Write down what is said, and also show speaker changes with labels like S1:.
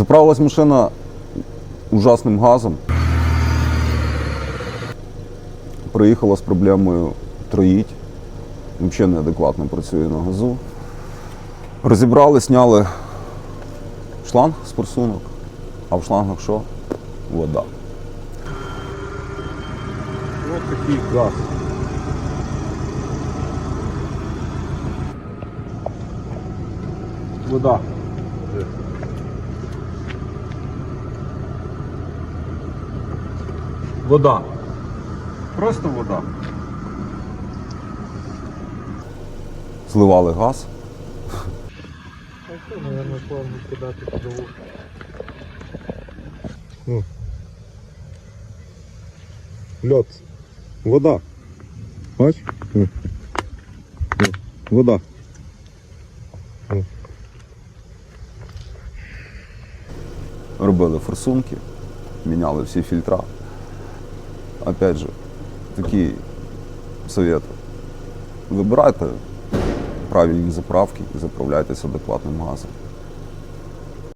S1: Заправилась машина ужасним газом. Приїхала з проблемою троїть. Взагалі неадекватно працює на газу. Розібрали, сняли шланг з форсунок, а в шлангах що? Вода. Ось такий газ. Вода. Вода. Просто вода. Зливали газ.
S2: А что, наверное, плавно куда-то подало.
S1: Льот. Вода. Бач? О. О. Вода. О. Робили форсунки, міняли всі фільтра. Опять же, такий совет. Вибирайте правильні заправки і заправляйтеся адекватним газом.